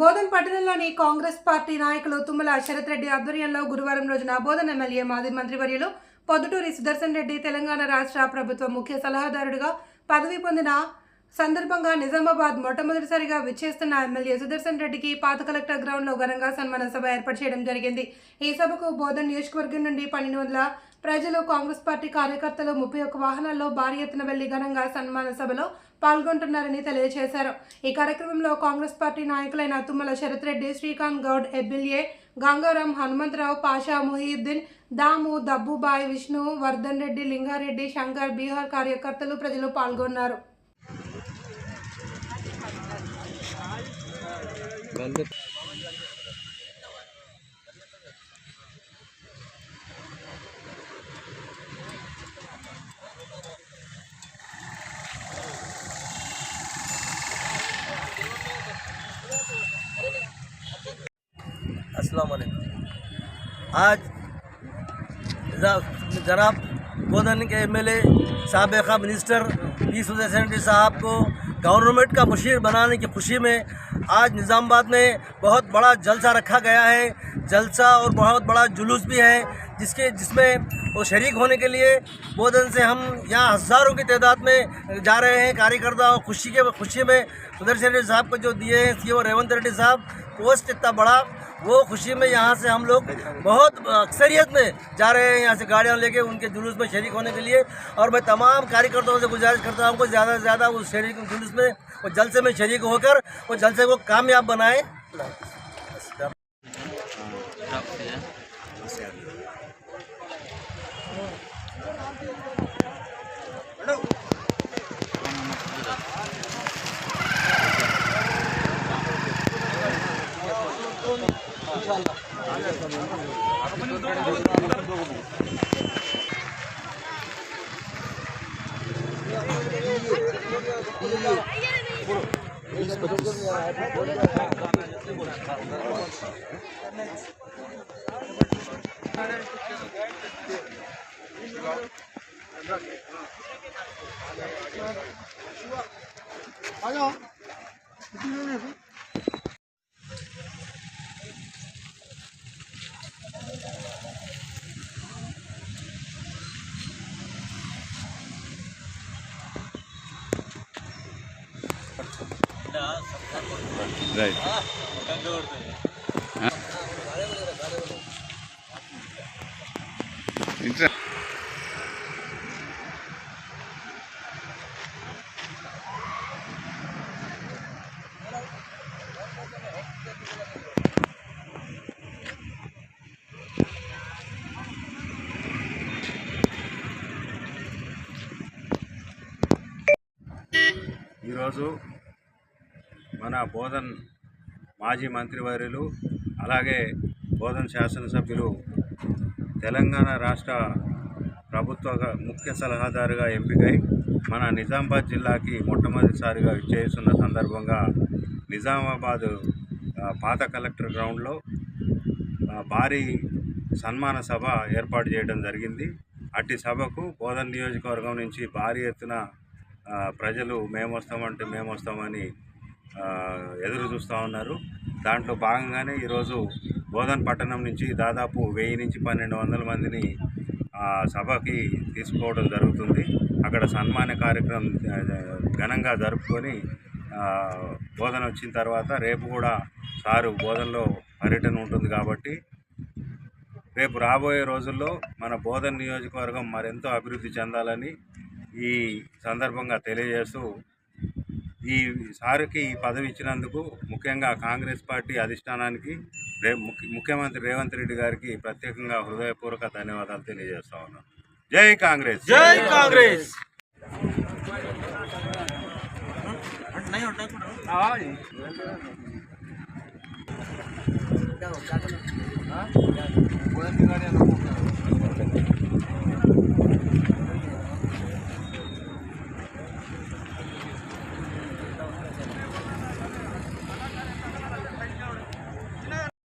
బోధన్ పట్టణంలోని కాంగ్రెస్ పార్టీ నాయకులు తుమ్మల శరత్ రెడ్డి ఆధ్వర్యంలో గురువారం రోజున బోధన్ ఎమ్మెల్యే మాజీ మంత్రివర్యులు పొద్దుటూరి సుదర్శన్ రెడ్డి తెలంగాణ రాష్ట్ర ప్రభుత్వ ముఖ్య సలహాదారుడిగా పదవి పొందిన సందర్భంగా నిజామాబాద్ మొట్టమొదటిసారిగా విచ్చేస్తున్న ఎమ్మెల్యే సుదర్శన్ రెడ్డికి పాత కలెక్టర్ గ్రౌండ్లో ఘనంగా సన్మాన సభ ఏర్పాటు చేయడం జరిగింది. ఈ సభకు బోధన్ నియోజకవర్గం నుండి పన్నెండు వందల ప్రజలు కాంగ్రెస్ పార్టీ కార్యకర్తలు ముప్పై ఒక్క వాహనాల్లో భారీ ఎత్తున వెళ్ళి ఘనంగా సన్మాన సభలో పాల్గొంటున్నారని తెలియజేశారు. ఈ కార్యక్రమంలో కాంగ్రెస్ పార్టీ నాయకులైన తుమ్మల శరత్రెడ్డి శ్రీకాంత్ గౌడ్ ఎమ్మెల్యే గంగారాం హనుమంతరావు పాషా ముహీద్దీన్ దాము దబ్బుబాయ్ విష్ణు వర్ధన్ రెడ్డి లింగారెడ్డి శంకర్ బీహార్ కార్యకర్తలు ప్రజలు పాల్గొన్నారు. वालेकुम आज जनाब गोदन के एम एल ए सबका मिनिस्टर पी रेड्डी साहब को गवर्नमेंट का मुशीर बनाने की खुशी में आज निज़ामाबाद में बहुत बड़ा जलसा रखा गया है। जलसा और बहुत बड़ा जुलूस भी है, जिसके, जिसमें वो शरीक होने के लिए बोधन से हम यहाँ हज़ारों की तादाद में जा रहे हैं। कार्यकर्ता और खुशी के, खुशी में सुदर्शन रेड्डी साहब को जो दिए हैं, सी ओ रेवंत रेड्डी साहब, पोस्ट इतना बड़ा वो खुशी में यहाँ से हम लोग बहुत अक्सरियत में जा रहे हैं यहाँ से गाड़ियाँ लेके उनके जुलूस में शरीक होने के लिए। और मैं तमाम कार्यकर्ताओं से गुजारिश करता हूँ कि ज़्यादा से ज़्यादा उस शरीक जुलूस में वो जलसे में शरीक होकर वो जलसे को कामयाब बनाएँ। 아니요. రైట్ ఇంట్రా ఈరోజు మన బోధన్ మాజీ మంత్రివర్యులు అలాగే బోధన్ శాసనసభ్యులు తెలంగాణ రాష్ట్ర ప్రభుత్వ ముఖ్య సలహాదారుగా ఎంపికై మన నిజామాబాద్ జిల్లాకి మొట్టమొదటిసారిగా విచ్చేస్తున్న సందర్భంగా నిజామాబాద్ పాత కలెక్టర్ గ్రౌండ్లో భారీ సన్మాన సభ ఏర్పాటు చేయడం జరిగింది. అట్టి సభకు బోధన్ నియోజకవర్గం నుంచి భారీ ఎత్తున ప్రజలు మేము వస్తామంటే మేము వస్తామని ఎదురు చూస్తూ ఉన్నారు. దాంట్లో భాగంగానే ఈరోజు బోధన్ పట్టణం నుంచి దాదాపు వెయ్యి నుంచి పన్నెండు వందల మందిని సభకి తీసుకోవడం జరుగుతుంది. అక్కడ సన్మాన కార్యక్రమం ఘనంగా జరుపుకొని బోధన వచ్చిన తర్వాత రేపు కూడా సారు బోధనలో పర్యటన ఉంటుంది కాబట్టి రేపు రాబోయే రోజుల్లో మన బోధన నియోజకవర్గం మరెంతో అభివృద్ధి చెందాలని ఈ సందర్భంగా తెలియజేస్తూ ఈ సార్కి ఈ పదవి ఇచ్చినందుకు ముఖ్యంగా కాంగ్రెస్ పార్టీ అధిష్టానానికి రే ముఖ్యమంత్రి రేవంత్ రెడ్డి గారికి ప్రత్యేకంగా హృదయపూర్వక ధన్యవాదాలు తెలియజేస్తా ఉన్నాను. జై కాంగ్రెస్! జై కాంగ్రెస్!